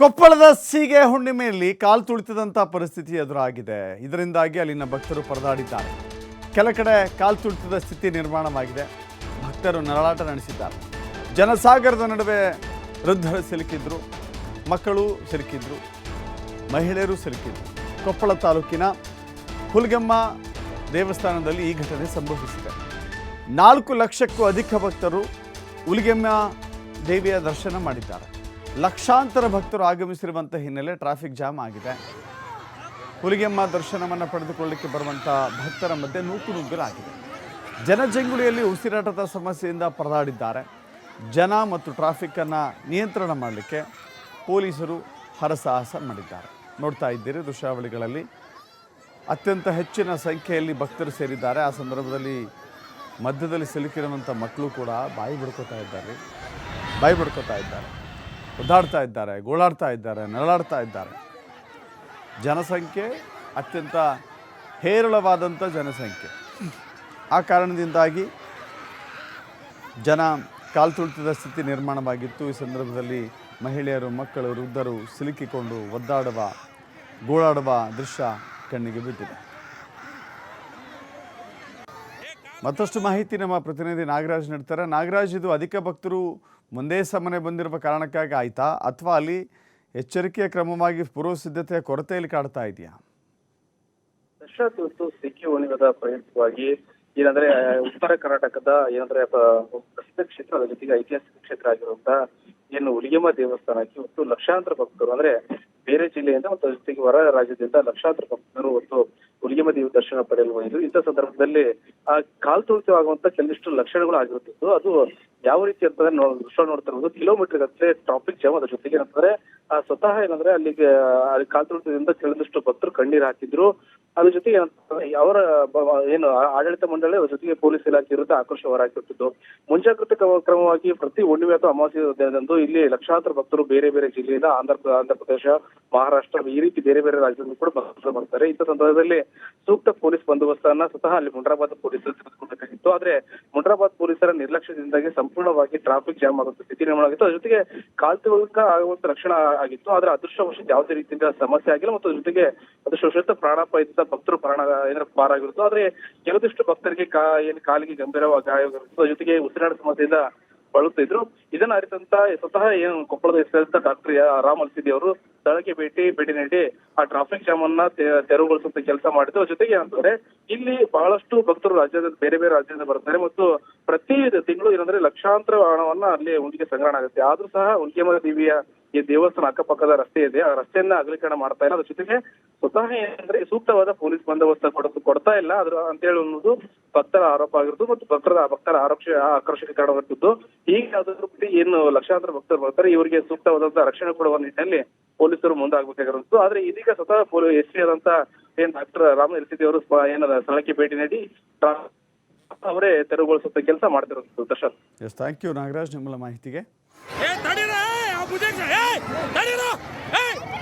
ಕೊಪ್ಪಳದ ಸೀಗೆ ಹುಣ್ಣಿಮೆಯಲ್ಲಿ ಕಾಲು ತುಳಿತದಂಥ ಪರಿಸ್ಥಿತಿ ಎದುರಾಗಿದೆ. ಇದರಿಂದಾಗಿ ಅಲ್ಲಿನ ಭಕ್ತರು ಪರದಾಡಿದ್ದಾರೆ. ಕೆಲ ಕಡೆ ಕಾಲು ತುಳಿತದ ಸ್ಥಿತಿ ನಿರ್ಮಾಣವಾಗಿದೆ. ಭಕ್ತರು ನರಳಾಟ ನಡೆಸಿದ್ದಾರೆ. ಜನಸಾಗರದ ನಡುವೆ ವೃದ್ಧರು ಸಿಲುಕಿದ್ರು, ಮಕ್ಕಳು ಸಿಲುಕಿದ್ರು, ಮಹಿಳೆಯರು ಸಿಲುಕಿದ್ರು. ಕೊಪ್ಪಳ ತಾಲೂಕಿನ ಹುಲ್ಗಮ್ಮ ದೇವಸ್ಥಾನದಲ್ಲಿ ಈ ಘಟನೆ ಸಂಭವಿಸಿದೆ. ನಾಲ್ಕು ಲಕ್ಷಕ್ಕೂ ಅಧಿಕ ಭಕ್ತರು ಹುಲಿಗೆಮ್ಮ ದೇವಿಯ ದರ್ಶನ ಮಾಡಿದ್ದಾರೆ. ಲಕ್ಷಾಂತರ ಭಕ್ತರು ಆಗಮಿಸಿರುವಂಥ ಹಿನ್ನೆಲೆ ಟ್ರಾಫಿಕ್ ಜಾಮ್ ಆಗಿದೆ. ಹುಲಿಗೆಮ್ಮ ದರ್ಶನವನ್ನು ಪಡೆದುಕೊಳ್ಳಲಿಕ್ಕೆ ಬರುವಂಥ ಭಕ್ತರ ಮಧ್ಯೆ ನೂಕು ನುಗ್ಗಲಾಗಿದೆ. ಜನಜಂಗುಳಿಯಲ್ಲಿ ಉಸಿರಾಟದ ಸಮಸ್ಯೆಯಿಂದ ಪರದಾಡಿದ್ದಾರೆ. ಜನ ಮತ್ತು ಟ್ರಾಫಿಕ್ಕನ್ನು ನಿಯಂತ್ರಣ ಮಾಡಲಿಕ್ಕೆ ಪೊಲೀಸರು ಹರಸಾಹಸ ಮಾಡಿದ್ದಾರೆ. ನೋಡ್ತಾ ಇದ್ದೀರಿ ದೃಶ್ಯಾವಳಿಗಳಲ್ಲಿ. ಅತ್ಯಂತ ಹೆಚ್ಚಿನ ಸಂಖ್ಯೆಯಲ್ಲಿ ಭಕ್ತರು ಸೇರಿದ್ದಾರೆ. ಆ ಸಂದರ್ಭದಲ್ಲಿ ಮಧ್ಯದಲ್ಲಿ ಸಿಲುಕಿರುವಂಥ ಮಕ್ಕಳು ಕೂಡ ಬಾಯಿ ಬಿಡ್ಕೋತಾ ಇದ್ದಾರೆ. ಬಾಯಿ ಬಿಡ್ಕೋತಾ ಇದ್ದಾರೆ. ಒದ್ದಾಡ್ತಾ ಇದ್ದಾರೆ, ಗೋಳಾಡ್ತಾ ಇದ್ದಾರೆ, ನರಳಾಡ್ತಾ ಇದ್ದಾರೆ. ಜನಸಂಖ್ಯೆ ಅತ್ಯಂತ ಹೇರಳವಾದಂಥ ಜನಸಂಖ್ಯೆ. ಆ ಕಾರಣದಿಂದಾಗಿ ಜನ ಕಾಲು ತುಳಿತದ ಸ್ಥಿತಿ ನಿರ್ಮಾಣವಾಗಿತ್ತು. ಈ ಸಂದರ್ಭದಲ್ಲಿ ಮಹಿಳೆಯರು, ಮಕ್ಕಳು, ವೃದ್ಧರು ಸಿಲುಕಿಕೊಂಡು ಒದ್ದಾಡುವ, ಗೋಳಾಡುವ ದೃಶ್ಯ ಕಣ್ಣಿಗೆ ಬಿದ್ದಿದೆ ಮತ್ತಷ್ಟು ಮಾಹಿತಿ ನಮ್ಮ ಪ್ರತಿನಿಧಿ ನಾಗರಾಜ್ ನೀಡ್ತಾರೆ. ನಾಗರಾಜ್, ಇದು ಅಧಿಕ ಭಕ್ತರು ಮುಂದೆ ಸಮನೆ ಬಂದಿರುವ ಕಾರಣಕ್ಕಾಗಿ ಆಯ್ತಾ? ಅಥವಾ ಅಲ್ಲಿ ಎಚ್ಚರಿಕೆಯ ಕ್ರಮವಾಗಿ ಪೂರ್ವ ಸಿದ್ಧತೆಯ ಕೊರತೆಯಲ್ಲಿ ಕಾಡ್ತಾ ಇದೆಯಾ? ಮತ್ತು ಸಿಕ್ಕಿ ಒಣಗದ ಪ್ರಯುಕ್ತವಾಗಿ ಏನಂದ್ರೆ, ಉತ್ತರ ಕರ್ನಾಟಕದ ಏನಂದ್ರೆ ಪ್ರಸಿದ್ಧ ಕ್ಷೇತ್ರ ಅದರ ಜೊತೆಗೆ ಐತಿಹಾಸಿಕ ಕ್ಷೇತ್ರ ಆಗಿರುವಂತಹ ಏನು ಹುಲಿಗೆಮ್ಮ ದೇವಸ್ಥಾನಕ್ಕೆ ಮತ್ತು ಲಕ್ಷಾಂತರ ಭಕ್ತರು ಅಂದ್ರೆ ಬೇರೆ ಜಿಲ್ಲೆಯಿಂದ ಮತ್ತು ಜೊತೆಗೆ ಹೊರ ರಾಜ್ಯದಿಂದ ಲಕ್ಷಾಂತರ ಭಕ್ತರು ಇವತ್ತು ಹುಲಿಗೆಮ್ಮ ದೇವಿ ದರ್ಶನ ಪಡೆಯಲು ಇಂಥ ಸಂದರ್ಭದಲ್ಲಿ, ಆ, ಕಾಲ್ ತುಳಿತವಾಗುವಂತ ಕೆಲವಿಷ್ಟು ಲಕ್ಷಣಗಳು ಆಗಿರುತ್ತಿತ್ತು ಅದು ಯಾವ ರೀತಿ ಅಂತಂದ್ರೆ ದೃಶ್ಯ ನೋಡ್ತಾ ಕಿಲೋಮೀಟರ್ ಗಟ್ಟಲೆ ಟ್ರಾಫಿಕ್ ಜಾಮ್ ಅದ್ರ ಜೊತೆಗೆ ಏನಂತಂದ್ರೆ ಆ, ಸ್ವತಃ ಏನಂದ್ರೆ ಅಲ್ಲಿಗೆ, ಅಲ್ಲಿ ಕಾಲ್ ತುಳಿತದಿಂದ ಕೆಲವೊಂದಿಷ್ಟು ಭಕ್ತರು ಕಣ್ಣೀರ್ ಹಾಕಿದ್ರು. ಅದ್ರ ಜೊತೆಗೆ ಅವರ ಏನು, ಆಡಳಿತ ಮಂಡಳಿ ಅದ್ರ ಜೊತೆಗೆ ಪೊಲೀಸ್ ಇಲಾಖೆ ವಿರುದ್ಧ ಆಕ್ರೋಶ ಮುಂಜಾಗ್ರತೆ ಮುಂಜಾಗ್ರತಾ ಕ್ರಮ- ಕ್ರಮವಾಗಿ ಪ್ರತಿ ಹುಣ್ಣಿಮೆ ಅಥವಾ ಅಮಾವಾಸ್ಯ ದಿನದಂದು ಇಲ್ಲಿ ಲಕ್ಷಾಂತರ ಭಕ್ತರು ಬೇರೆ ಬೇರೆ ಜಿಲ್ಲೆಯಿಂದ ಆಂಧ್ರ ಆಂಧ್ರ ಪ್ರದೇಶ, ಮಹಾರಾಷ್ಟ್ರ ಈ ರೀತಿ ಬೇರೆ ಬೇರೆ ರಾಜ್ಯದಿಂದ ಕೂಡ ಭಕ್ತರು ಬರ್ತಾರೆ. ಇಂಥ ಸಂದರ್ಭದಲ್ಲಿ ಸೂಕ್ತ ಪೊಲೀಸ್ ಬಂದೋಬಸ್ತನ್ನ ಸ್ವತಃ ಅಲ್ಲಿ ಮುಂಡ್ರಾಬಾದ್ ಪೊಲೀಸರು ತೆಗೆದುಕೊಳ್ಬೇಕಾಗಿತ್ತು. ಆದ್ರೆ ಮುಂಡ್ರಾಬಾದ್ ಪೊಲೀಸರ ನಿರ್ಲಕ್ಷ್ಯದಿಂದಾಗಿ ಸಂಪೂರ್ಣವಾಗಿ ಟ್ರಾಫಿಕ್ ಜಾಮ್ ಆಗುವಂತ ಸ್ಥಿತಿ ನಿರ್ಮಾಣ ಆಗಿತ್ತು. ಅದ್ರ ಜೊತೆಗೆ ಕಾಲ್ತುಳಿತ ಆಗುವಂತ ಲಕ್ಷಣ ಆಗಿತ್ತು. ಆದ್ರೆ ಅದೃಷ್ಟವಶಾತ್ ಯಾವುದೇ ರೀತಿಯಿಂದ ಸಮಸ್ಯೆ ಆಗಿಲ್ಲ ಮತ್ತು ಜೊತೆಗೆ ಅದೃಷ್ಟವಶಾತ್ ಪ್ರಾಣಾಪಾಯದಿಂದ ಭಕ್ತರು ಪ್ರಾಣ ಏನಾರ ಪಾರಾಗಿರುತ್ತೋ ಆದ್ರೆ ಕೆಲವಷ್ಟು ಭಕ್ತರಿಗೆ ಕಾ, ಏನು ಕಾಲಿಗೆ ಗಂಭೀರವಾಗಿ ಗಾಯವಾಗಿರುತ್ತೋ ಜೊತೆಗೆ ಉಸಿರಾಟ ಸಮಸ್ಯೆಯಿಂದ ಬಳಲ್ತಿದ್ರು ಇದನ್ನ ಅರಿತಂತ ಸ್ವತಃ ಏನು ಕೊಪ್ಪಳದ ಹೆಸರಾಂತ ಡಾಕ್ಟರ್ ರಾಮ್ ಅಲ್ಸಿದಿ ಅವರು ಸ್ಥಳಕ್ಕೆ ಭೇಟಿ ಭೇಟಿ ನೀಡಿ ಆ ಟ್ರಾಫಿಕ್ ಜಾಮ್ ಅನ್ನ ತೆರವುಗೊಳಿಸುವಂತ ಕೆಲಸ ಮಾಡಿದ್ರು. ಜೊತೆಗೆ ಅಂತಂದ್ರೆ ಇಲ್ಲಿ ಬಹಳಷ್ಟು ಭಕ್ತರು ರಾಜ್ಯದ, ಬೇರೆ ಬೇರೆ ರಾಜ್ಯದಿಂದ ಬರ್ತಾರೆ ಮತ್ತು ಪ್ರತಿ ತಿಂಗಳು ಏನಂದ್ರೆ ಲಕ್ಷಾಂತರ ಹಣವನ್ನ ಅಲ್ಲಿ ಉಂಡಿಗೆ ಸಂಗ್ರಹಣ ಆಗುತ್ತೆ. ಆದ್ರೂ ಸಹ ಉಲ್ಕೆಮ ದೇವಿಯ ಈ ದೇವಸ್ಥಾನ ಅಕ್ಕಪಕ್ಕದ ರಸ್ತೆ ಇದೆ. ಆ ರಸ್ತೆಯನ್ನ ಅಗಲೀಕರಣ ಮಾಡ್ತಾ ಇಲ್ಲ. ಅದ್ರ ಜೊತೆಗೆ ಸ್ವತಃ ಏನಂದ್ರೆ ಸೂಕ್ತವಾದ ಪೊಲೀಸ್ ಬಂದೋಬಸ್ತ ಕೊಡ ಕೊಡ್ತಾ ಇಲ್ಲ. ಅದ್ರ ಅಂತೇಳಿ ಅನ್ನೋದು ಭಕ್ತರ ಆರೋಪ ಆಗಿರೋದು ಮತ್ತು ಭಕ್ತರ ಭಕ್ತರ ಆರೋಪ ಆಕರ್ಷಕ ಕಾರಣವಾಗಿದ್ದು ಬಗ್ಗೆ ಏನು ಲಕ್ಷಾಂತರ ಭಕ್ತರು ಬರ್ತಾರೆ. ಇವರಿಗೆ ಸೂಕ್ತವಾದಂತಹ ರಕ್ಷಣೆ ಕೊಡುವ ನಿಟ್ಟಿನಲ್ಲಿ ಪೊಲೀಸರು ಮುಂದಾಗಬೇಕಾಗಿರುವಂತದ್ದು ಆದ್ರೆ ಇದೀಗ ಸ್ವತಃ ಪೊಲೀಸ್ ಎಸ್ ಪಿ ಆದಂತ ಏನ್ ಡಾಕ್ಟರ್ ರಾಮ ಎಲ್ಸಿದಿ ಅವರು ಏನ ಏನದ ಸ್ಥಳಕ್ಕೆ ಭೇಟಿ ನೀಡಿ ಅವರೇ ತೆರವುಗೊಳಿಸುವಂತ ಕೆಲಸ ಮಾಡ್ತಿರೋದು Darshan. Yes thank you Nagaraj ನಿಮ್ಮಲ್ಲ ಮಾಹಿತಿಗೆ. 부대장 에이 날려라 에이